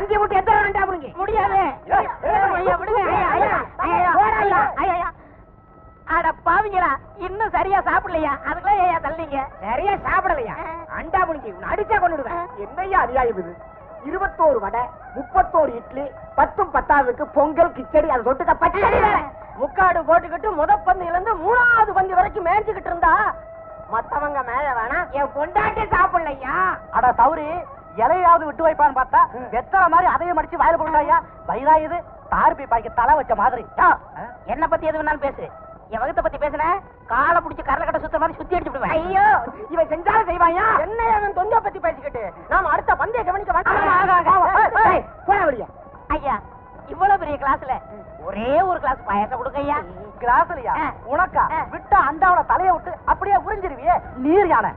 பந்திய விட்டு எத்தனை வேண்டாம் முடிங்க முடியாது. அட பாவிங்களா இன்னும் சரியா சாப்பிடலையா? அதுக்குள்ள ஏயா தள்ளீங்க சரியா சாப்பிடலையா? அண்டா முடிஞ்சு அடிச்சா கொண்டுடுவேன் என்னையா அநியாயம் இது? இருபத்தோரு வடை முப்பத்தோரு இட்லி பத்தும் பத்தாவதுக்கு பொங்கல் கிச்சடி அது தொட்டுக்க பச்சடி. முக்காடு போட்டுக்கிட்டு முத பந்தியில இருந்து மூணாவது பந்தி வரைக்கும் மேய்ஞ்சுக்கிட்டு இருந்தா மத்தவங்க மேல வேணாம் என் பொண்டாட்டி சாப்பிடலையா? அட சௌரி இலையாவது விட்டு வைப்பான்னு பார்த்தா வெத்தலை மாதிரி அதையும் மடிச்சு வாயில போடுறாயா வயிறா இது தார்பி பாய்க்கு தலை வச்ச மாதிரி என்ன பத்தி எது வேணாலும் பேசு என் வகுத்தை பத்தி பேசுன காலை புடிச்சு கரல கட்ட சுத்த மாதிரி சுத்தி அடிச்சு விடுவேன் ஐயோ இவன் செஞ்சாலும் செய்வாயா என்ன அவன் தொந்த பத்தி பேசிக்கிட்டு நாம அடுத்த பந்தய கவனிக்க போட வழியா ஐயா இவ்வளவு பெரிய கிளாஸ்ல ஒரே ஒரு கிளாஸ் பாயாசம் கொடுங்க ஐயா கிளாஸ்லயா. உனக்கா. விட்ட அண்டாவோட தலைய விட்டு அப்படியே உறிஞ்சிருவியே நீர் யானை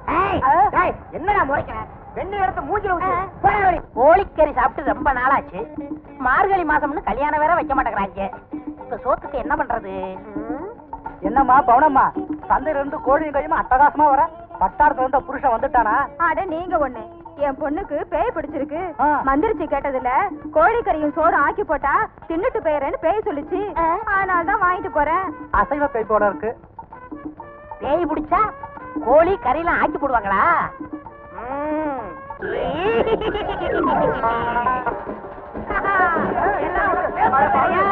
என்னடா முறைக்கிற வெண்ணெய் எடுத்து மூஞ்சில ஊத்து. கோழிக்கறி சாப்பிட்டு ரொம்ப நாளாச்சு. மார்கழி மாசம்னு கல்யாணம் வேற வைக்க மாட்டேங்கிறாங்க. இப்ப சோத்துக்கு என்ன பண்றது? என்னம்மா பவுனம்மா? சந்தையில இருந்து கோழியும் கையுமா அட்டகாசமா வர? பட்டாரத்துல இருந்த புருஷன் வந்துட்டானா? அட நீங்க ஒண்ணு. என் பொண்ணுக்கு பேய் பிடிச்சிருக்கு. மந்திரிச்சு கேட்டதுல கோழிக்கறியும் சோறு ஆக்கி போட்டா தின்னுட்டு போயிறேன்னு பேய் சொல்லுச்சு. அதனால தான் வாங்கிட்டு போறேன். அசைவ கை போட இருக்கு. பேய் பிடிச்சா கோழி கறியெல்லாம் ஆக்கி போடுவாங்களா. எல்லாம்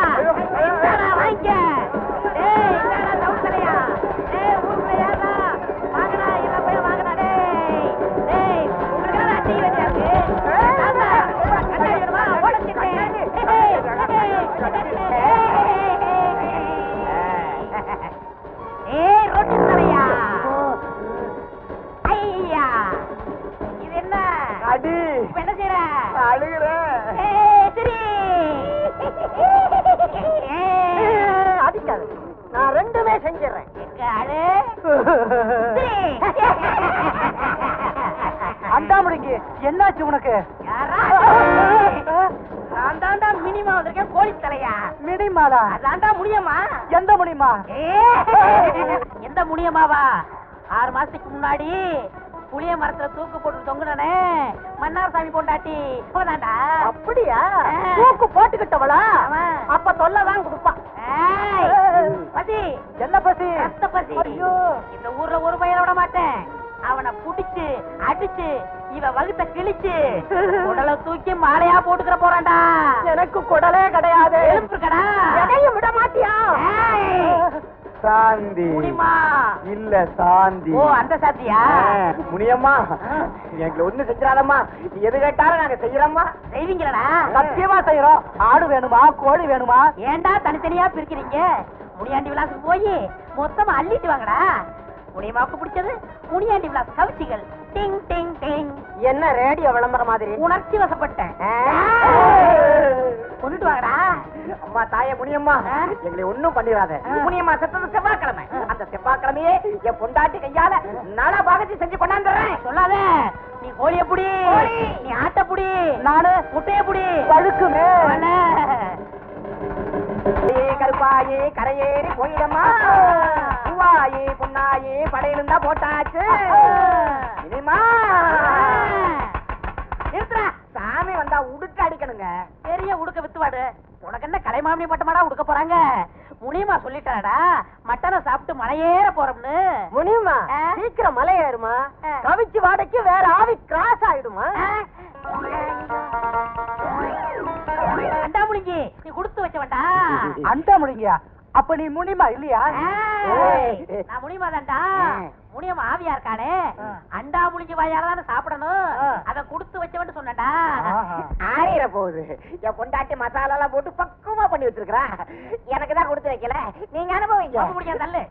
அண்டாமுடிக்கு என்னாச்சு உனக்கு? யாரா நான் தாண்டா மினிமா வந்திருக்கேன் கோழி தலையா? மிடிமாலா அதான்டா முடியுமா? எந்த முடியுமா? எந்த முடியமாவா? ஆறு மாசத்துக்கு முன்னாடி புளிய மரத்துல தூக்கு போட்டு தொங்குனே மன்னார் சாமி பொண்டாட்டி. போதாண்டா? அப்படியா. தூக்கு போட்டுக்கிட்டவளா. அப்ப தொல்லதான் கொடுப்பா ஏய், பசி. என்ன பசி? ரத்த பசி. ஐயோ. இந்த ஊர்ல ஒரு பையனை விட மாட்டேன். அவனை புடிச்சு அடிச்சு இவ வகுத்த கிழிச்சு உடலை தூக்கி மாலையா போட்டுக்கிற போறான்டா. எனக்கு குடலே கிடையாது. எதையும் விட மாட்டியா? சாந்தி. முடியுமா? இல்ல சாந்தி. ஓ அந்த சாத்தியா முனியம்மா எங்களை ஒண்ணு செஞ்சிடாதம்மா. எது கேட்டாலும் நாங்க செய்யறோம்மா. செய்வீங்களடா? சத்தியமா செய்யறோம். ஆடு வேணுமா? கோழி வேணுமா? ஏன்டா தனித்தனியா பிரிக்கிறீங்க? முனியாண்டி விலாசுக்கு போய் மொத்தமா அள்ளிட்டு வாங்கடா. முனியமாவுக்கு பிடிச்சது முனியாண்டி விலாஸ் கவிச்சிகள். டிங் டிங் டிங். என்ன ரேடியோ விளம்பரம் மாதிரி? உணர்ச்சி வசப்பட்டேன். கொண்டுட்டு வாங்கடா. அம்மா தாயே முனியம்மா? எங்களை ஒண்ணும் பண்ணிடாத முனியம்மா செத்தது செவ்வாய்க்கிழமை. அந்த செவ்வாய்க்கிழமையே என் பொண்டாட்டி கையால நல பாகத்தை செஞ்சு கொண்டாந்துடுறேன். சொல்லாத. நீ கோழிய புடி. நீ ஆட்ட புடி. நானு முட்டைய புடி. பழுக்குமே கருப்பாயே கரையேறி போயிடம்மா. பூவாயே புண்ணாயே படையிலும் தான் போட்டாச்சு இனிமா. சாமி வந்தா உடுக்க அடிக்கணுங்க. பெரிய உடுக்க வித்துவாடு. உனக்கு என்ன கலைமாமணி பட்டமாடா உடுக்க போறாங்க? முனியமா சொல்லிட்டாடா மட்டனை சாப்பிட்டு மலையேற போறோம்னு. முனியம்மா ஆ? சீக்கிரம் மலை ஏறுமா. ஆ. கவிச்சு வாடைக்கு வேற ஆவி கிராஸ் ஆயிடுமா? அண்டா முழுங்கி நீ கொடுத்து வச்சவன்டா. அந்த முடிங்கயா அப்ப நீ முனிமா இல்லையா? நான் முனியமா தான்டா ஆ. முனியமா ஆவியா இருக்கானே. அண்டா முழுங்கி வாயால சாப்பிடணும். அத கொடுத்து வச்சவன்ட்டு சொன்னடா ஆறிற போகுது. என் பொண்டாட்டி மசாலா எல்லாம் போட்டு பக்குவமா பண்ணி வச்சிருக்கா எனக்கு தான் கொடுத்து வைக்கல. நீங்க அனுபவிங்க. பிடிக்காத தள்ளு.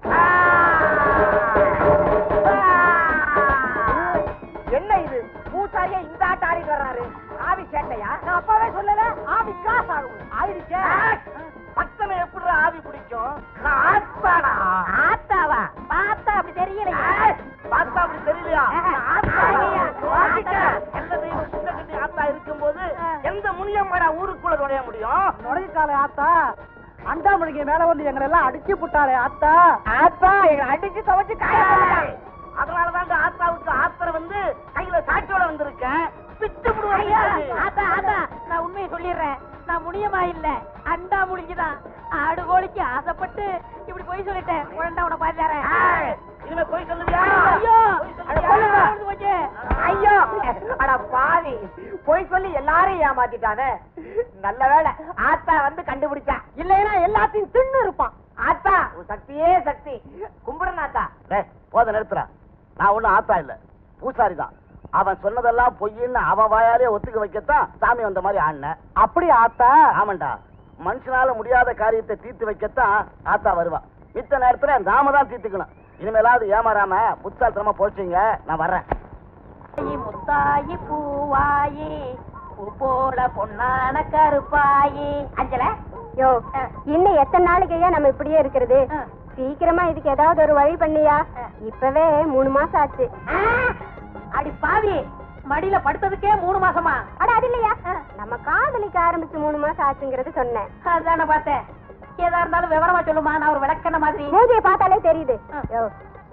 முனியம்மாடா ஊருக்குள்ள நுழைய முடியும்? நுழைஞ்சாலே ஆத்தா அண்டா மணிக்கு மேல வந்து எங்களை எல்லாம் அடிச்சு புட்டாளே ஆத்தா. ஆத்தா எங்களை அடிச்சு துவைச்சு காய அதனாலதான் இந்த ஆத்தாவுக்கு ஆத்திரம் வந்து கையில சாட்சியோட வந்திருக்கேன். பிச்சு ஆத்தா ஆத்தா நான் உண்மையை சொல்லிடுறேன். நான் முனியமா இல்ல அண்டா முழிஞ்சுதான் ஆடு கோழிக்கு ஆசைப்பட்டு இப்படி போய் சொல்லிட்டேன். உடனே உன பாத்தாரேன் இனிமே போய் சொல்லுவியா? ஐயோ ஐயோ அட பாவி. போய் சொல்லி எல்லாரையும் ஏமாத்திட்டானே. நல்ல வேளை ஆத்தா வந்து கண்டுபிடிச்சா. இல்லைன்னா எல்லாத்தையும் தின்னு இருப்பான். ஆத்தா உன் சக்தியே சக்தி. கும்பிடுறேன் ஆத்தா. போத நிறுத்துறா நான் ஒண்ணும் ஆத்தா இல்ல. பூசாரி தான். அவன் சொன்னதெல்லாம் பொய்ன்னு அவன் வாயாலே ஒத்துக்க வைக்கத்தான் சாமி வந்த மாதிரி ஆடின. அப்படி ஆத்தா ஆமாண்டா. மனுஷனால முடியாத காரியத்தை தீர்த்து வைக்கத்தான் ஆத்தா வருவான் மித்த நேரத்துல நாம தான் தீர்த்துக்கணும். இனிமேலாவது ஏமாறாம புத்தாத்திரமா போச்சுங்க நான் வர்றேன். தாயி முத்தாயி பூவாயி. பூ போல பொன்னான கருப்பாயி. அஞ்சல? யோ இன்னும் எத்தனை நாளைக்கு நம்ம இப்படியே இருக்கிறது. சீக்கிரமா இதுக்கு ஏதாவது ஒரு வழி பண்ணியா. இப்பவே மூணு மாசம் ஆச்சு. அடி பாவி. மடியில படுத்ததுக்கே மூணு மாசமா? அட அது இல்லையா? நம்ம காதலிக்க ஆரம்பிச்சு மூணு மாசம் ஆச்சுங்கிறது சொன்னேன். அதான பார்த்தேன். ஏதா இருந்தாலும் விவரமா சொல்லுமா நான் ஒரு விளக்கண மாதிரி. மூஞ்சிய பார்த்தாலே தெரியுது.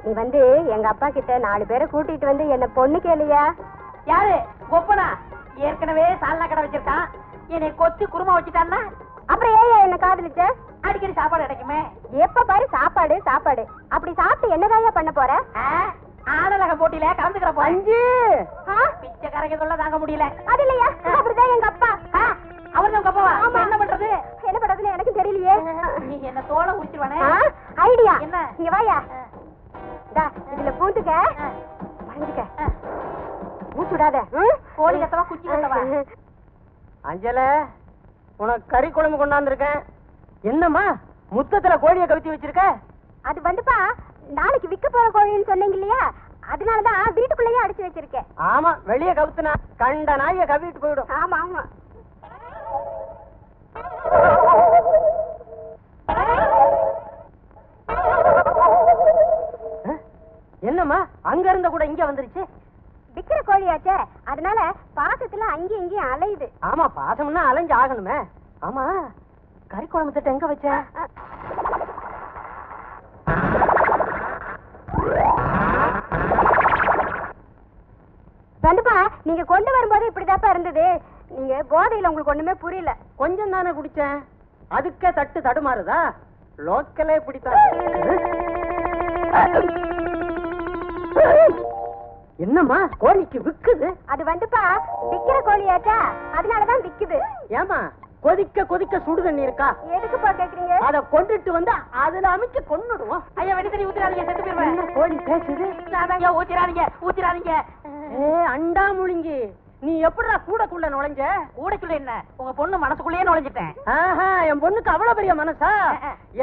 நீ வந்து எங்க அப்பா கிட்ட நாலு பேரை கூட்டிட்டு வந்து என்ன பொண்ணு கேளியா? யாரு? கொப்பனா ஏற்கனவே சால்னா கடை வச்சிருக்கான். என்னை கொத்தி குருமா வச்சுட்டான்னா? அப்புறம் ஏன் என்ன காதலிச்ச? அடிக்கடி சாப்பாடு கிடைக்குமே. எப்ப பாரு சாப்பாடு சாப்பாடு. அப்படி சாப்பிட்டு என்னதாயா பண்ண போற? ஆடலக போட்டியில கலந்துக்கிற ஆ? பிச்சை கரைக்க சொல்ல தாங்க முடியல. அது இல்லையா? அப்படிதான் எங்க அப்பா. அவர் உங்க அப்பாவா. என்ன பண்றது? என்ன பண்றதுன்னு எனக்கு தெரியலையே. என்ன தோலை உரிச்சிருவானே? ஐடியா. என்ன? இங்க வாயா. இதுல பூந்துக்க. மறைஞ்சுக்க ஆ. மூச்சுடாத ம்? கோழி கத்தவா குச்சி கத்தவா அஞ்சல உனக்கு கறி குழம்பு கொண்டாந்துருக்கேன். என்னம்மா முத்தத்துல கோழிய கவித்தி வச்சிருக்க? அது வந்துப்பா. நாளைக்கு விக்க போற கோழின்னு சொன்னீங்க இல்லையா? அதனாலதான் வீட்டுக்குள்ளேயே அடிச்சு வச்சிருக்கேன். ஆமா வெளிய கவுத்துனா கண்ட நாய கவிட்டு போயிடும். ஆமா ஆமா. என்னம்மா? அங்க இருந்த கூட இங்க வந்துருச்சு? விக்கிற கோழியாச்சே. அதனால பாசத்துல அங்கேயும் இங்கேயும் அலையுது. ஆமா பாசம்னா அலைஞ்சு ஆகணுமே. ஆமா கறி குழம்பு திட்டம் எங்க வச்ச? வந்துப்பா நீங்க கொண்டு வரும்போது இப்படிதாப்பா இருந்தது. நீங்க போதையில உங்களுக்கு ஒண்ணுமே புரியல. கொஞ்சம் தானே குடிச்சேன். அதுக்கே தட்டு தடுமாறுதா? லோக்கலே பிடித்தான் என்னம்மா கோழிக்கு விக்குது? அது வந்துப்பா விக்கிற கோழியாச்சா? அதனாலதான் விக்குது. ஏமா கொதிக்க கொதிக்க சுடு தண்ணி இருக்கா? எதுக்குப்பா கேக்குறீங்க? அத கொண்டுட்டு வந்து அதுல அமைச்சு கொன்னுடுவோம். ஐயா வெடி தண்ணி ஊத்திராதீங்க செத்து போயிருவேன். கோழி பேசுது? அதாங்க ஊத்திராதீங்க ஊத்திராதீங்க ஏ அண்டா முழுங்கி. நீ எப்படிடா கூடக்குள்ள நுழைஞ்ச? கூடைக்குள்ள என்ன? உங்க பொண்ணு மனசுக்குள்ளேயே நுழைஞ்சிட்டேன். ஆஹா என் பொண்ணுக்கு அவ்வளவு பெரிய மனசா.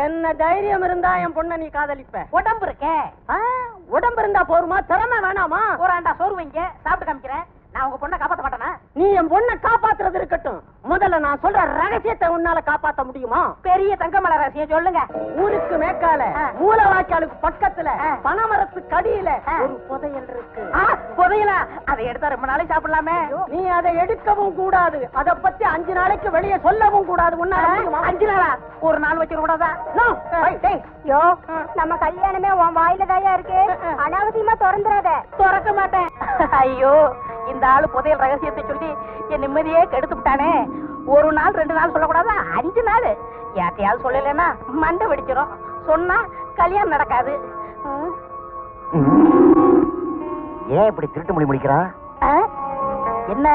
என்ன தைரியம் இருந்தா என் பொண்ண நீ காதலிப்ப. உடம்பு இருக்கே. ஆ, உடம்பு இருந்தா போருமா? திறமை வேணாமா? ஒரு சோறு வைங்க சாப்பிட்டு காமிக்கிறேன். நான் உங்க பொண்ணை காப்பாத்த மாட்டேனா? நீ என் பொண்ணை காப்பாத்துறது இருக்கட்டும். முதல்ல நான் சொல்ற ரகசியத்தை உன்னால காப்பாத்த முடியுமா? பெரிய தங்கமலை ரகசியம் சொல்லுங்க. ஊருக்கு மேற்கால ஆ. மூலவாய்க்காலுக்கு பக்கத்துல அடியில ஆ. ஒரு புதையல் இருக்கு. புதையலா? அதை எடுத்தா ரொம்ப நாளைக்கு சாப்பிடலாமே. நீ அதை எடுக்கவும் கூடாது. அத பத்தி அஞ்சு நாளைக்கு வெளியே சொல்லவும் கூடாது. உன்னால? அஞ்சு நாளா? ஒரு நாள் வச்சிட கூடாதா. யோ நம்ம கல்யாணமே உன் வாயில தாயா இருக்கு. அனாவசியமா திறந்துடாத. திறக்க மாட்டேன். ஐயோ இந்த ஆளு புதையல் ரகசியத்தை சொல்லி என் நிம்மதியே கெடுத்து விட்டானே. ஒரு நாள் ரெண்டு நாள் சொல்லக்கூடாதா? அஞ்சு நாள். யார்ட்டையாவது சொல்லலைன்னா மண்டை வெடிச்சிடும் சொன்னா கல்யாணம் நடக்காது. ஏன் இப்படி திருட்டு முடி முடிக்கிறான்? என்ன?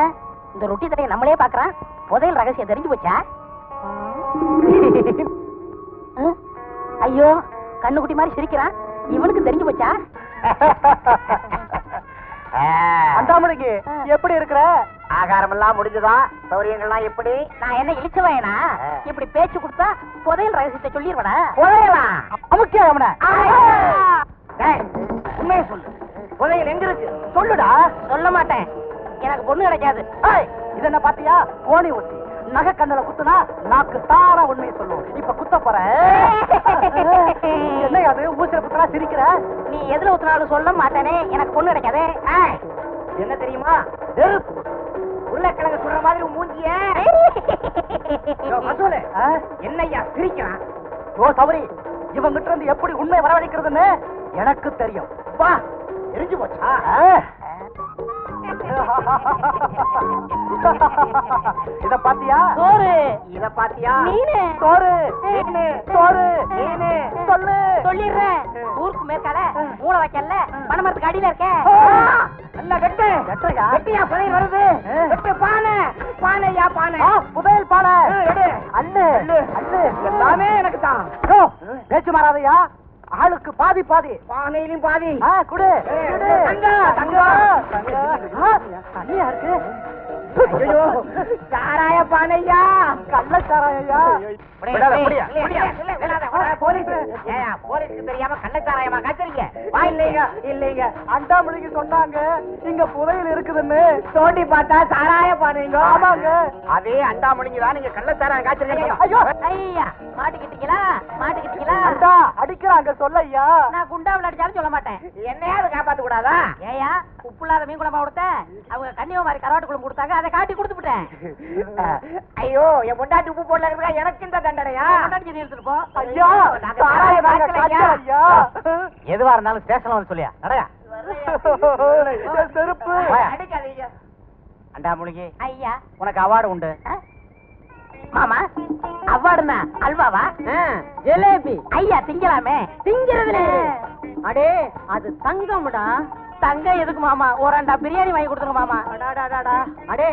இந்த ரொட்டி தடையை நம்மளே பாக்குறான். புதையல் ரகசியம் தெரிஞ்சு போச்சா? ஐயோ கண்ணுக்குட்டி மாதிரி சிரிக்கிறான். இவனுக்கு தெரிஞ்சு போச்சா? அந்தாமணிக்கு. எப்படி இருக்கிற? ஆகாரம் எல்லாம் முடிஞ்சுதா? சௌரியங்கள்லாம் எப்படி நான் என்ன இழிச்சவனா இப்படி பேச்சு கொடுத்தா புதையல் ரகசியத்தை சொல்லிடுவனா புதையலாம் அமுக்கியா அவன உண்மையை சொல்லு. புதையல் எங்க இருக்கு சொல்லுடா. சொல்ல மாட்டேன். எனக்கு பொண்ணு கிடைக்காது. இது என்ன பாத்தியா? கோணி ஊத்தி. நகை கண்ணுல குத்துனா நாக்கு தாரா உண்மையை சொல்லும். இப்ப குத்த போற? என்ன அது? ஊசில குத்துனா சிரிக்கிற? நீ எதுல ஊத்துனாலும் சொல்ல மாட்டேனே. எனக்கு பொண்ணு கிடைக்காதே. என்ன தெரியுமா? நெருப்பு உருளைக்கிழங்கு சுடுற மாதிரி மூஞ்சிய. யோ, மசூலு, ஆ? என்னய்யா சிரிக்கிறான்? ஓ சவரி இவங்கிட்ட இருந்து எப்படி உண்மை வரவழைக்கிறதுன்னு எனக்கு தெரியும். வா தெரிஞ்சு போச்சா. இத பாத்தியா? சோறு. இத பாத்தியா? மீனு. சோறு. மீனு. சோறு. மீனு. சொல்லு. சொல்லிடுறேன். ஊருக்கு மேற்கால மூளை வைக்கல பணமரத்துக்கு அடியில இருக்க. நல்ல வெட்டு. வெட்டையா வெட்டியா புதையல் வருது. வெட்டு பானை. பானையா பானை. புதையல் பானை. அண்ணு எல்லாமே எனக்கு தான். பேச்சு மாறாதையா? ஆளுக்கு பாதி பாதி பானையிலும் பாதி குடு. ஆ, தண்ணியா இருக்கு சாராய பானையா கள்ளச்சாராயா விடாத, முடியா, முடியா, இல்ல, விடாத, விடாத, போலீஸ் ஏயா, போலீஸ்க்கு தெரியாம கள்ளச்சாராயமா காய்ச்சறீங்க? வா இல்லைங்க இல்லைங்க. அண்டாமணிக்கு சொன்னாங்க. இங்க புதையல் இருக்குதுன்னு. தோண்டி பார்த்தா சாராய ஆமாங்க. அதே அண்டாமணிங்க தான் நீங்க கள்ளச்சாராயம் காய்ச்சறீங்க ஐயோ. ஐயா மாட்டிக்கிட்டீங்களா? மாட்டிக்கிட்டீங்களா? அண்டா அடிக்கிறாங்க சொல்லையா? நான் குண்டாவில் அடிச்சாலும் சொல்ல மாட்டேன். என்னையாவது காப்பாத்த கூடாதா? ஏயா உப்பு இல்லாத மீன் குழம்பா கொடுத்த அவங்க கன்னியாகுமரி கருவாட்டு குழம்பு கொடுத்தாங்க அதை காட்டி கொடுத்துட்டேன் ஐயோ என் பொண்டாட்டி உப்பு போடல இருக்கா எனக்கு இந்த தண்டனையா? போ. ஐயா சாராய எதுவா இருந்தாலும் ஸ்டேஷன்ல வந்து சொல்லியா? நடையா செருப்பு. அண்டா முழுகி ஐயா. உனக்கு அவார்டு உண்டு. மாமா அவார்டுனா அல்வாவா? ஜிலேபி. ஐயா திங்கலாமே. திங்கிறதுல. அடே அது தங்கம்டா. தங்கம் எதுக்கு மாமா? ஒரு ரெண்டா பிரியாணி வாங்கி கொடுத்துருங்க மாமா. அடே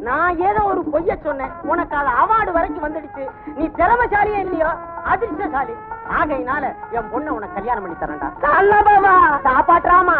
நான் ஏதோ ஒரு பொய்ய சொன்னேன். உனக்கு அது அவார்டு வரைக்கும் வந்துடுச்சு. நீ திறமைசாலியே இல்லையோ? அதிர்ஷ்டசாலி. ஆகையினால என் பொண்ணை உனக்கு கல்யாணம் பண்ணி தரேன்டா. சாப்பாட்டுறாமா?